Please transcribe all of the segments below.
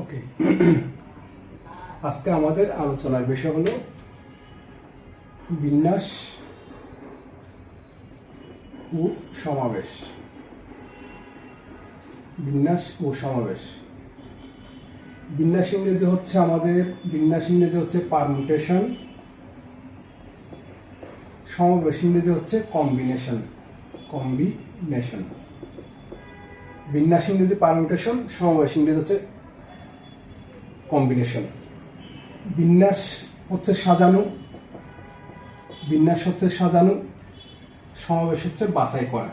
ওকে আজকে আমাদের আলোচনার বিষয় হলো বিন্যাস ও সমাবেশ। বিন্যাস ও সমাবেশ। বিন্যাস ইংরেজি হচ্ছে আমাদের, বিন্যাস ইংরেজি হচ্ছে পারমুটেশন সমাবেশ ইংরেজি হচ্ছে কম্বিনেশন কম্বিনেশন বিন্যাস ইংরেজি পারমুটেশন সমাবেশ ইংরেজি হচ্ছে কম্বিনেশন। বিন্যাস হচ্ছে সাজানো, বিন্যাস হচ্ছে সাজানো, সমাবেশ হচ্ছে বাছাই করা,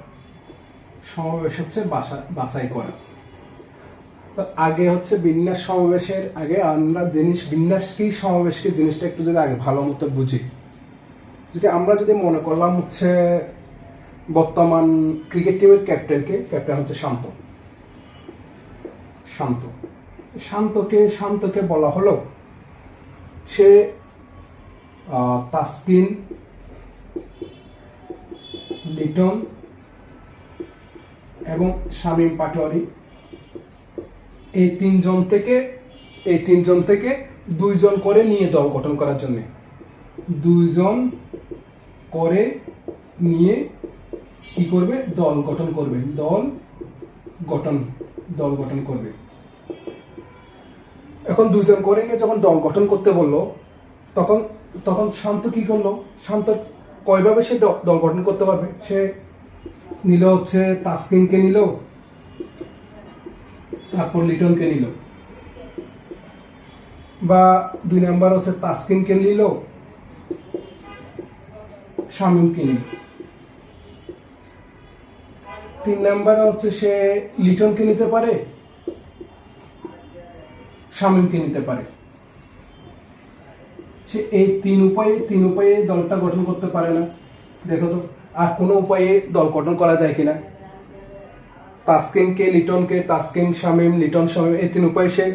সমাবেশ হচ্ছে বাসা- বাছাই করা। তো আগে হচ্ছে বিন্যাস সমাবেশের আগে আমরা জিনিস বিন্যাস কি সমাবেশ কি জিনিসটা একটু যদি আগে ভালো মতো বুঝি। যদি আমরা যদি মনে করলাম হচ্ছে বর্তমান ক্রিকেট টিমের ক্যাপ্টেনকে, ক্যাপ্টেন হচ্ছে শান্ত। শান্ত। শান্তকে শান্তকে বলা হলো, সে তাসকিন, লিটন এবং শামীম পাটোয়ারি। এই তিনজন থেকে, এই তিনজন থেকে দুইজন করে নিয়ে দল গঠন করার জন্য। দুইজন করে নিয়ে কি করবে? দল গঠন করবে। দল গঠন দল গঠন করবে। এখন দুইজন করে নিয়ে যখন দল গঠন করতে বলল, তখন তখন শান্ত কি করল? শান্ত কয়ভাবে সে দল গঠন করতে পারবে? সে নিল হচ্ছে তাসকিনকে নিল, তারপর লিটনকে নিল। বা দুই নাম্বার হচ্ছে তাসকিনকে নিল, শামীমকে নিল। তিন নাম্বারে হচ্ছে সে লিটনকে নিতে পারে শামীমকে নিতে পারে। সে এই তিন উপায়ে তিন উপায়ে দলটা গঠন করতে পারে না। দেখো তো, আর কোনো উপায়ে দল গঠন করা যায় কিনা? তাসকিনকে, লিটনকে, তাসকিন শামীম লিটন শামীম এই তিন উপায়ে সে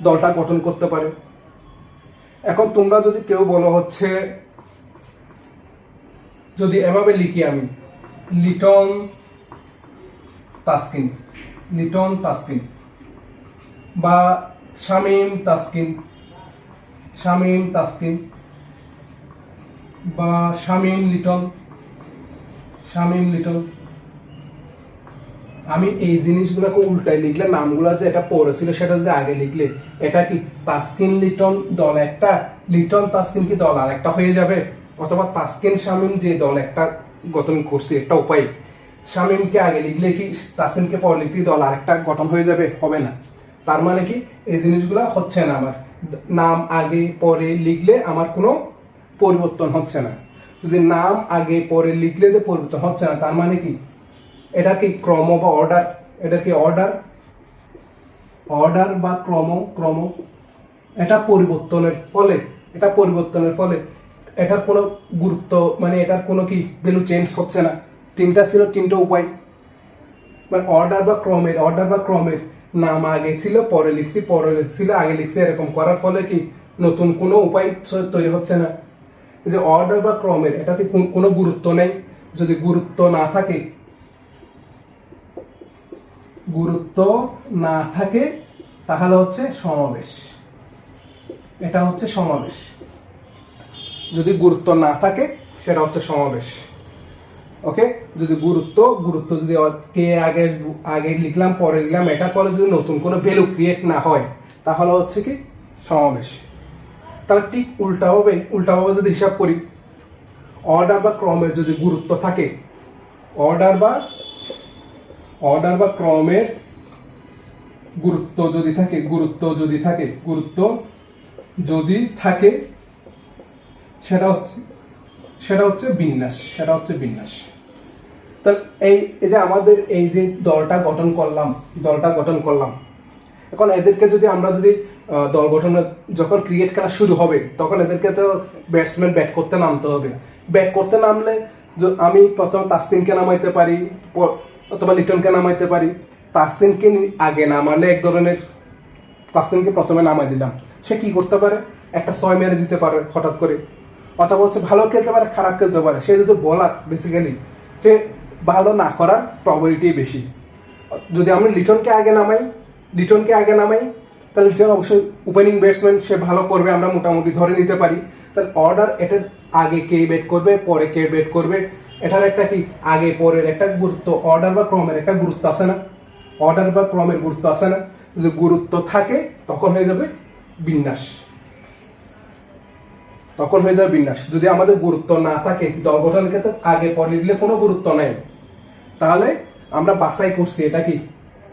দলটা গঠন করতে পারে। এখন তোমরা যদি কেউ বলো হচ্ছে, যদি এভাবে লিখি আমি, লিটন, তাসকিন লিটন, তাসকিন। বা শামীম তাসকিন শামীম তাসকিন বা শামীম লিটন শামীম লিটন আমি এই জিনিসগুলোকে উল্টাই লিখলে, নামগুলো যে এটা পড়েছিল সেটা যদি আগে লিখলে, এটা কি তাসকিন লিটন দল একটা লিটন তাসকিন কি দল আর একটা হয়ে যাবে? অথবা তাসকিন শামীম যে দল একটা গঠন করছে, একটা উপায়। শামীমকে আগে লিখলে কি, তাসকিনকে পরে লিখলে দল আরেকটা গঠন হয়ে যাবে? হবে না। তার মানে কি? এই জিনিসগুলো হচ্ছে না আমার। নাম, আগে, পরে লিখলে আমার কোনো পরিবর্তন হচ্ছে না। যদি নাম, আগে, পরে লিখলে যে পরিবর্তন হচ্ছে না, তার মানে কি? এটা কি ক্রম বা অর্ডার? এটা কি অর্ডার? অর্ডার বা ক্রম ক্রম। এটা পরিবর্তনের ফলে, এটা পরিবর্তনের ফলে এটার কোনো গুরুত্ব মানে এটার কোনো কি ভ্যালু চেঞ্জ হচ্ছে না। তিনটা ছিল, তিনটা উপায়। মানে অর্ডার বা ক্রমের, অর্ডার বা ক্রমের নাম আগে ছিল, পরে লিখছি, পরে লিখছিল আগে লিখছি, এরকম করার ফলে কি নতুন কোনো উপায় তৈরি হচ্ছে না। যে অর্ডার বা ক্রমের, এটাতে কোনো গুরুত্ব নেই। যদি গুরুত্ব না থাকে, গুরুত্ব না থাকে, তাহলে হচ্ছে সমাবেশ। এটা হচ্ছে সমাবেশ। যদি গুরুত্ব না থাকে, সেটা হচ্ছে সমাবেশ। ওকে যদি গুরুত্ব গুরুত্ব যদি কে আগে আগে লিখলাম, পরে লিখলাম এটার ফলে যদি নতুন কোনো ভ্যালু ক্রিয়েট না হয়, তাহলে হচ্ছে কি? সমাবেশ। তাহলে ঠিক উল্টাভাবে উল্টাভাবে যদি হিসাব করি অর্ডার বা ক্রমের যদি গুরুত্ব থাকে অর্ডার বা অর্ডার বা ক্রমের গুরুত্ব যদি থাকে, গুরুত্ব যদি থাকে, গুরুত্ব যদি থাকে, সেটা হচ্ছে সেটা হচ্ছে বিন্যাস, সেটা হচ্ছে বিন্যাস। তাহলে এই যে আমাদের এই যে দলটা গঠন করলাম, দলটা গঠন করলাম, এখন এদেরকে যদি আমরা যদি দল গঠনে, যখন ক্রিকেট খেলা শুরু হবে, তখন এদেরকে তো ব্যাটসম্যান ব্যাট করতে নামতে হবে। ব্যাট করতে নামলে আমি প্রথম তাসকিনকে নামাইতে পারি অথবা লিটনকে নামাইতে পারি। তাসকিনকে নি- আগে নামালে এক ধরনের তাসকিনকে প্রথমে নামাই দিলাম। সে কি করতে পারে? একটা ছয় মেরে দিতে পারে হঠাৎ করে। অথবা হচ্ছে ভালো খেলতে পারে, খারাপ খেলতে পারে। সে যদি বলার বেসিক্যালি যে ভালো না করার প্রবাবিলিটি বেশি। যদি আমি লিটনকে আগে নামাই, লিটনকে আগে নামাই, তাহলে এটা অবশ্যই ওপেনিং ব্যাটসম্যান সে ভালো করবে, আমরা মোটামুটি ধরে নিতে পারি। তাহলে অর্ডার এটার আগে কে ব্যাট করবে, পরে কে ব্যাট করবে? এটার একটা কি? আগে, পরের একটা গুরুত্ব। অর্ডার বা ক্রমের একটা গুরুত্ব আছে না? অর্ডার বা ক্রমের গুরুত্ব আছে না? যদি গুরুত্ব থাকে, তখন হয়ে যাবে বিন্যাস। তখন হয়ে যাবে বিন্যাস। যদি আমাদের গুরুত্ব না থাকে, দল গঠনের ক্ষেত্রে আগে, পরে দিলে কোনো গুরুত্ব নেই। তাহলে আমরা বাছাই করছি, এটা কি?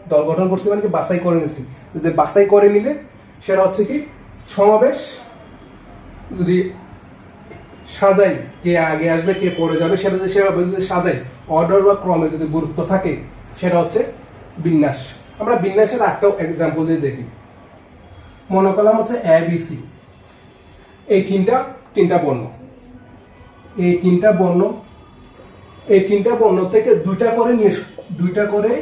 দল গঠন করছি মানে কি? বাছাই করে নিছি। যদি বাছাই করে নিলে সেটা হচ্ছে কি? সমাবেশ যদি সাজাই, কে আগে আসবে, কে পরে যাবে, সেটা যদি সেভাবে যদি সাজাই অর্ডার বা ক্রমে যদি গুরুত্ব থাকে, সেটা হচ্ছে বিন্যাস। আমরা বিন্যাসের একটা এক্সাম্পল দিয়ে দেখি। মনে করলাম হচ্ছে এ বি সি এই তিনটা তিনটা বর্ণ। এই তিনটা বর্ণ এই তিনটা পণ্য থেকে দুইটা করে নিয়ে দুইটা করে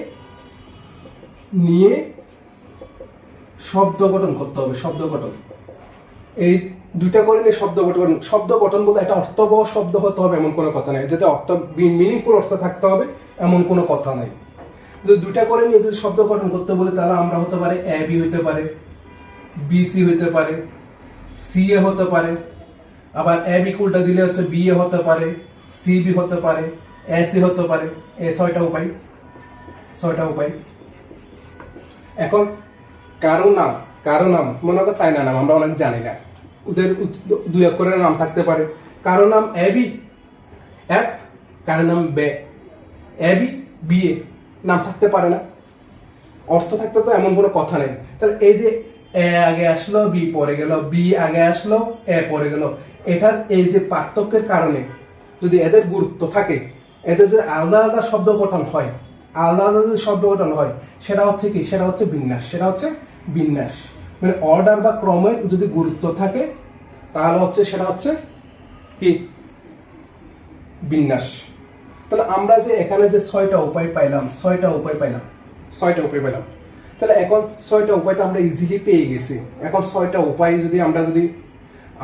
নিয়ে শব্দ গঠন করতে হবে, শব্দ গঠন। এই দুইটা করে নিয়ে শব্দ গঠন শব্দ গঠন বলতে একটা অর্থবহ শব্দ হতে হবে এমন কোনো কথা নাই। যাতে অর্থ মিনিংফুল অর্থ থাকতে হবে এমন কোনো কথা নাই। যদি দুইটা করে নিয়ে যদি শব্দ গঠন করতে বলে, তাহলে আমরা হতে পারে এ বি হইতে পারে বি সি হইতে পারে সি এ হতে পারে, আবার এ বি কুলটা দিলে হচ্ছে বি এ হতে পারে সি বি হতে পারে এ সি হতে পারে, এ ছয়টা উপায় ছয়টা উপায়। এখন কারও নাম কারও নাম, মনে করো চায়না নাম, আমরা অনেক জানি না। ওদের দুই অক্ষরের নাম থাকতে পারে। কারও নাম এবি অ্যাপ কারও নাম বে। এবি বিএ নাম থাকতে পারে না। অর্থ থাকতে তো এমন কোনো কথা নেই। তাহলে এই যে এ আগে আসলো, বি পরে গেল, বি আগে আসলো, এ পরে গেল, এটার এই যে পার্থক্যের কারণে যদি এদের গুরুত্ব থাকে এদের যে আলাদা আলাদা শব্দ গঠন হয়, আলাদা আলাদা যদি শব্দ গঠন হয়, সেটা হচ্ছে কি? সেটা হচ্ছে বিন্যাস, সেটা হচ্ছে বিন্যাস। মানে অর্ডার বা ক্রমের যদি গুরুত্ব থাকে, তাহলে হচ্ছে সেটা হচ্ছে কি? বিন্যাস। তাহলে আমরা যে এখানে যে ছয়টা উপায় পাইলাম, ছয়টা উপায় পাইলাম, ছয়টা উপায় পাইলাম। তাহলে এখন ছয়টা উপায় তো আমরা ইজিলি পেয়ে গেছি। এখন ছয়টা উপায় যদি আমরা যদি,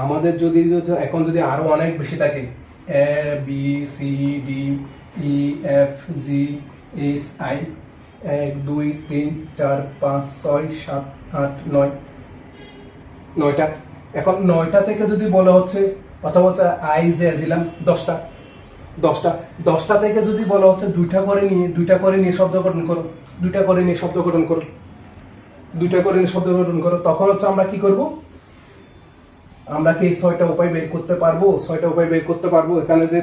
আমাদের যদি এখন যদি আরও অনেক বেশি থাকে A B C D E F G H I এক, দুই, তিন, চার, পাঁচ, ছয়, সাত, আট, নয়। নয়টা। এখন নয়টা থেকে যদি বলা হচ্ছে, অথবা হচ্ছে আই যে দিলাম, দশটা। দশটা। দশটা থেকে যদি বলা হচ্ছে, দুইটা করে নিয়ে, দুইটা করে নিয়ে শব্দ গঠন করো। দুইটা করে নিয়ে শব্দ গঠন করো। দুইটা করে নিয়ে শব্দ গঠন করো। তখন হচ্ছে আমরা কি করব? আমরা কি ছয়টা উপায় বের করতে পারব? ছয়টা উপায় বের করতে পারব। এখানে যে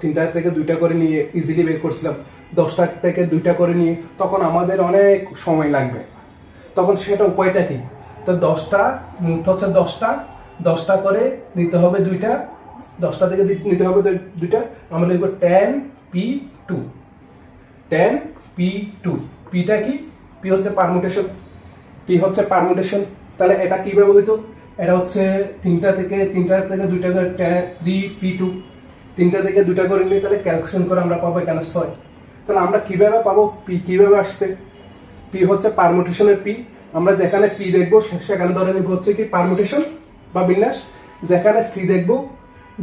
তিনটা থেকে দুইটা করে নিয়ে ইজিলি বের করছিলাম। দশটা থেকে দুইটা করে নিয়ে তখন আমাদের অনেক সময় লাগবে। তখন সেটা উপায়টা কি? তো দশটা মুঠ হচ্ছে দশটা। দশটা করে নিতে হবে দুইটা। দশটা থেকে নিতে হবে দুই- দুইটা। আমরা লিখব ten P two ten P two পিটা কি? পি হচ্ছে পারমুটেশন পি হচ্ছে পারমুটেশন তাহলে এটা কি ব্যবহৃত এটা হচ্ছে তিনটা থেকে তিনটা থেকে দুইটা করে থ্রি পি টু তিনটা থেকে দুইটা করে নিয়ে তাহলে ক্যালকুলেশন করে আমরা পাবো এখানে ছয়। তাহলে আমরা কীভাবে পাবো? পি কীভাবে আসছে? পি হচ্ছে পারমুটেশনের পি আমরা যেখানে পি দেখব সেখানে ধরে নিব হচ্ছে কি পারমুটেশন বা বিন্যাস। যেখানে সি দেখব,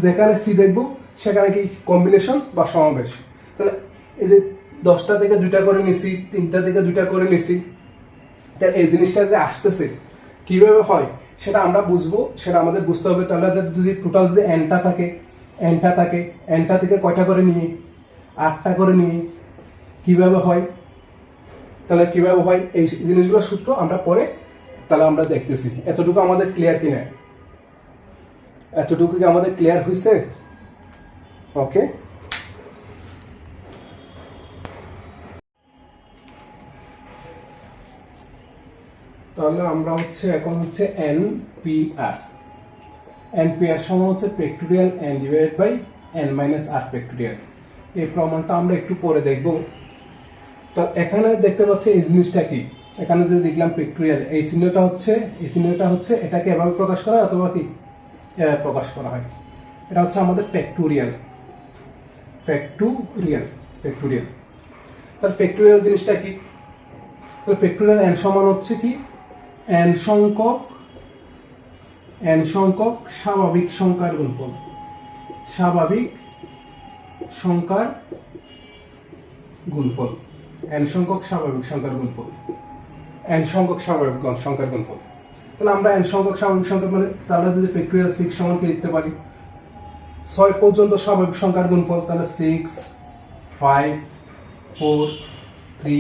যেখানে সি দেখব, সেখানে কি কম্বিনেশন বা সমাবেশ। তাহলে এই যে দশটা থেকে দুইটা করে নিছি, তিনটা থেকে দুইটা করে নিছি তাহলে এই জিনিসটা যে আসতেছে, কীভাবে হয়? সেটা আমরা বুঝব, সেটা আমাদের বুঝতে হবে। তাহলে যদি টোটাল যদি এনটা থাকে এনটা থাকে এনটা থেকে কয়টা করে নিয়ে, আটটা করে নিয়ে, কীভাবে হয়? তাহলে কীভাবে হয়? এই জিনিসগুলো সূত্র আমরা পরে তাহলে আমরা দেখতেছি। এতটুকু আমাদের ক্লিয়ার কিনা? এতটুকু কি আমাদের ক্লিয়ার হয়েছে ওকে তাহলে আমরা হচ্ছে এখন হচ্ছে N P R N P R সমান হচ্ছে factorial N divide by N minus R factorial এই প্রমাণটা আমরা একটু পরে দেখব। তো এখানে দেখতে পাচ্ছি এই জিনিসটা কি? এখানে যে দেখলাম পেক্টোরিয়াল এই চিহ্নটা হচ্ছে, এই চিহ্নটা হচ্ছে এটাকে এভাবে প্রকাশ করা হয় অথবা কি? প্রকাশ করা হয়। এটা হচ্ছে আমাদের ফ্যাক্টোরিয়াল ফ্যাক্টোরিয়াল ফ্যাক্টোরিয়াল তার ফ্যাক্টোরিয়াল জিনিসটা কি? তো ফ্যাক্টোরিয়াল এন সমান হচ্ছে কি? এন সংখ্যক এন সংখ্যক স্বাভাবিক সংখ্যার গুণফল। স্বাভাবিক সংখ্যার গুণফল। এন সংখ্যক স্বাভাবিক সংখ্যার গুণফল। এন সংখ্যক স্বাভাবিক সংখ্যার গুণফল। তাহলে আমরা এন সংখ্যক স্বাভাবিক সংখ্যা মানে তাহলে যদি ফ্যাক্টরিয়াল সিক্স সমানকে লিখতে পারি, ছয় পর্যন্ত স্বাভাবিক সংখ্যার গুণফল, তাহলে six five four three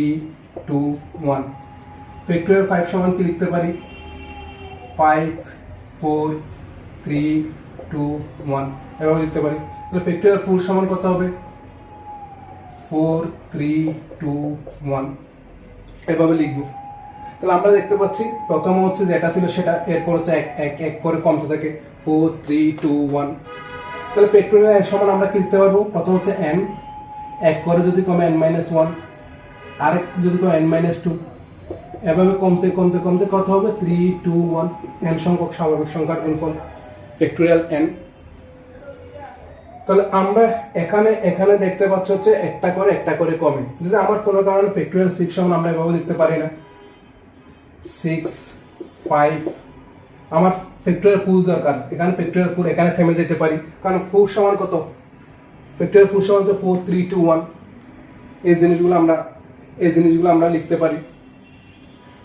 two one factorial five সমান কি লিখতে পারি? Five four three two one এভাবে লিখতে পারি। তাহলে ফ্যাক্টরিয়াল ফোর সমান কত হবে? ফোর থ্রি টু ওয়ান এভাবে লিখব। তাহলে আমরা দেখতে পাচ্ছি, প্রথম হচ্ছে যেটা ছিল সেটা, এরপর হচ্ছে এক এক এক করে কমতে থাকে। ফোর থ্রি টু ওয়ান তাহলে ফ্যাক্টরিয়াল এন সমান আমরা কি লিখতে পারব? প্রথম হচ্ছে এন এক করে যদি কমে এন মাইনাস ওয়ান আরেক যদি কমে এন মাইনাস টু এভাবে কমতে কমতে কমতে কত হবে? থ্রি টু ওয়ান এন সংখ্যক স্বাভাবিক সংখ্যার গুণফল। ফ্যাক্টরিয়াল এন তাহলে আমরা এখানে এখানে দেখতে পাচ্ছি হচ্ছে একটা করে একটা করে কমে। যদি আমার কোনো কারণে ফ্যাক্টরিয়াল সিক্স সমান আমরা এভাবে লিখতে পারি না। সিক্স ফাইভ আমার ফ্যাক্টরিয়াল ফুল দরকার। এখানে ফ্যাক্টরিয়াল ফুল এখানে থেমে যেতে পারি। কারণ ফুল সমান কত? ফ্যাক্টরিয়াল ফুল সমান হচ্ছে ফোর থ্রি টু ওয়ান এই জিনিসগুলো আমরা, এই জিনিসগুলো আমরা লিখতে পারি।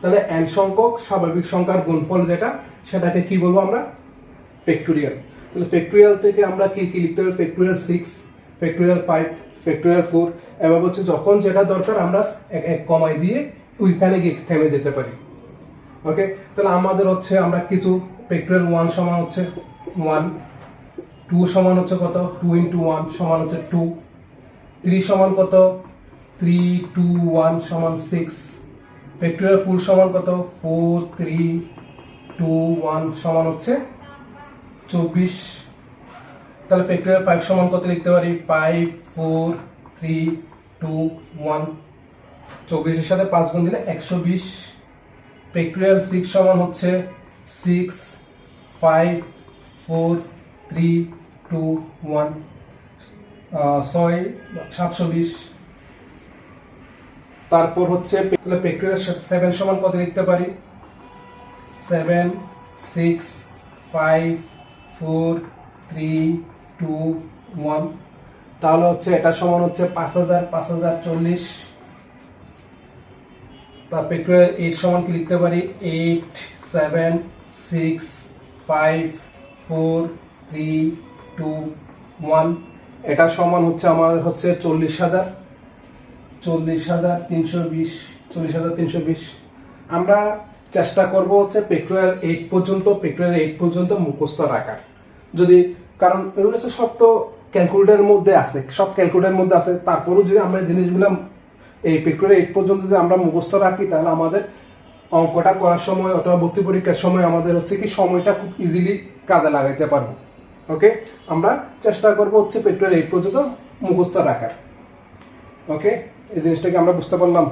তাহলে এন সংখ্যক স্বাভাবিক সংখ্যার গুণফল যেটা, সেটাকে কি বলব আমরা? ফ্যাক্টোরিয়াল তাহলে ফ্যাক্টোরিয়াল থেকে আমরা কি কি লিখতে পারি factorial six factorial five factorial four এবার হচ্ছে যখন যেটা দরকার আমরা এক এক কমাই দিয়ে ওইখানে গিয়ে থেমে যেতে পারি। ওকে তাহলে আমাদের হচ্ছে আমরা কিছু ফ্যাক্টোরিয়াল ওয়ান সমান হচ্ছে ওয়ান টু সমান হচ্ছে কত? টু ইন্টু ওয়ান সমান হচ্ছে টু থ্রি সমান কত? থ্রি টু ওয়ান সমান সিক্স ফ্যাক্টোরিয়াল ফুল সমান কত? ফোর থ্রি টু ওয়ান সমান হচ্ছে চব্বিশ। তাহলে ফ্যাক্টোরিয়াল ফাইভ সমান কত লিখতে পারি? Five four three two one চব্বিশের সাথে পাঁচ গুণ দিলে একশো বিশ। ফ্যাক্টোরিয়াল সিক্স সমান হচ্ছে six five four three two one ছয়, সাতশো বিশ। তারপর হচ্ছে তাহলে সেভেন সমান কত লিখতে পারি? Seven six five four three two one তাহলে হচ্ছে এটা সমান হচ্ছে পাঁচ হাজার পাঁচ হাজার চল্লিশ। তার ফ্যাক্টোরিয়াল এইট সমান কি লিখতে পারি? Eight seven six five four three two one এটা সমান হচ্ছে আমাদের হচ্ছে চল্লিশ হাজার। চল্লিশ হাজার তিনশো বিশ, চল্লিশ হাজার তিনশো বিশ। আমরা চেষ্টা করব হচ্ছে পেট্রোয়াল এইট পর্যন্ত পেট্রোয়াল এইট পর্যন্ত মুখস্থ রাখার। যদি, কারণ এগুলো হচ্ছে সব তো ক্যালকুলেটারের মধ্যে আছে, সব ক্যালকুলেটারের মধ্যে আছে। তারপরেও যদি আমরা জিনিসগুলো, এই পেট্রোয়াল এইট পর্যন্ত যদি আমরা মুখস্থ রাখি, তাহলে আমাদের অঙ্কটা করার সময় অথবা ভর্তি পরীক্ষার সময় আমাদের হচ্ছে কি সময়টা খুব ইজিলি কাজে লাগাইতে পারব। ওকে? আমরা চেষ্টা করব হচ্ছে পেট্রোল এইট পর্যন্ত মুখস্থ রাখার। ওকে? এই জিনিসটাকে আমরা বুঝতে পারলাম।